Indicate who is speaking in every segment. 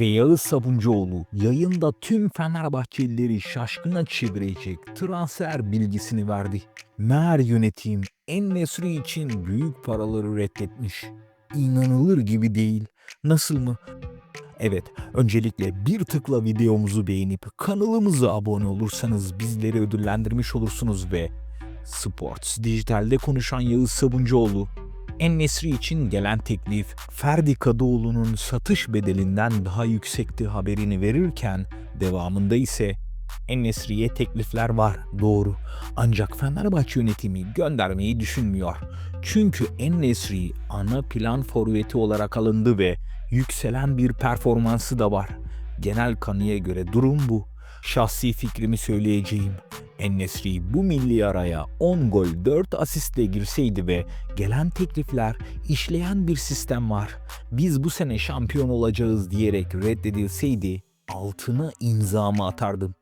Speaker 1: ve Yağız Sabuncuoğlu yayında tüm Fenerbahçelileri şaşkına çevirecek transfer bilgisini verdi. Meğer yönetim En-Nesyri için büyük paraları reddetmiş. İnanılır gibi değil. Nasıl mı? Evet, öncelikle bir tıkla videomuzu beğenip kanalımıza abone olursanız bizleri ödüllendirmiş olursunuz ve Sports Dijital'de konuşan Yağız Sabuncuoğlu En-Nesri için gelen teklif Ferdi Kadıoğlu'nun satış bedelinden daha yüksekti haberini verirken devamında ise En-Nesri'ye teklifler var doğru ancak Fenerbahçe yönetimi göndermeyi düşünmüyor. Çünkü En-Nesri ana plan forveti olarak alındı ve yükselen bir performansı da var. Genel kanıya göre durum bu. Şahsi fikrimi söyleyeceğim. En-Nesri bu milli araya 10 gol 4 asistle girseydi ve gelen teklifler işleyen bir sistem var. Biz bu sene şampiyon olacağız diyerek reddedilseydi altına imzamı atardım.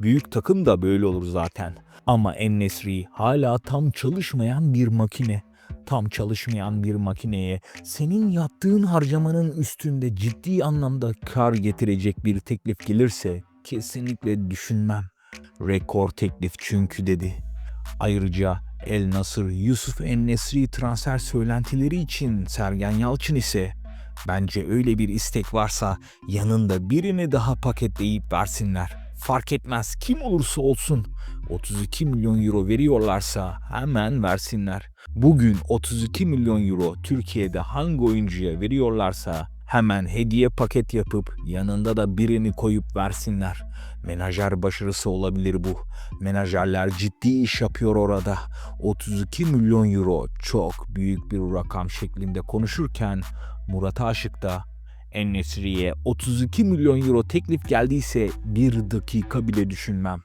Speaker 1: Büyük takım da böyle olur zaten. Ama En-Nesri hala tam çalışmayan bir makine. Tam çalışmayan bir makineye senin yaptığın harcamanın üstünde ciddi anlamda kar getirecek bir teklif gelirse kesinlikle düşünmem. Rekor teklif çünkü dedi. Ayrıca El Nasır Yusuf En-Nesri transfer söylentileri için Sergen Yalçın ise bence öyle bir istek varsa yanında birini daha paketleyip versinler. Fark etmez kim olursa olsun 32 milyon euro veriyorlarsa hemen versinler. Bugün 32 milyon euro Türkiye'de hangi oyuncuya veriyorlarsa hemen hediye paket yapıp yanında da birini koyup versinler. Menajer başarısı olabilir bu. Menajerler ciddi iş yapıyor orada. 32 milyon euro çok büyük bir rakam şeklinde konuşurken Murat Aşık da En-Nesyri'ye 32 milyon euro teklif geldiyse bir dakika bile düşünmem.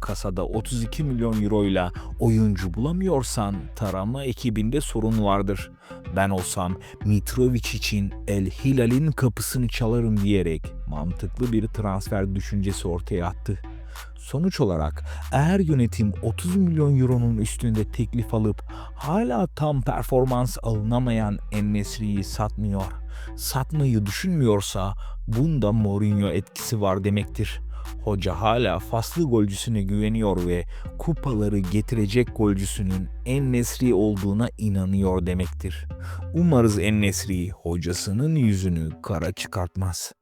Speaker 1: Kasada 32 milyon euroyla oyuncu bulamıyorsan tarama ekibinde sorun vardır. Ben olsam Mitrovic için El Hilal'in kapısını çalarım diyerek mantıklı bir transfer düşüncesi ortaya attı. Sonuç olarak eğer yönetim 30 milyon euronun üstünde teklif alıp hala tam performans alınamayan En-Nesyri'yi satmıyor, satmayı düşünmüyorsa bunda Mourinho etkisi var demektir. Hoca hala faslı golcüsüne güveniyor ve kupaları getirecek golcüsünün En-Nesri olduğuna inanıyor demektir. Umarız En-Nesri hocasının yüzünü kara çıkartmaz.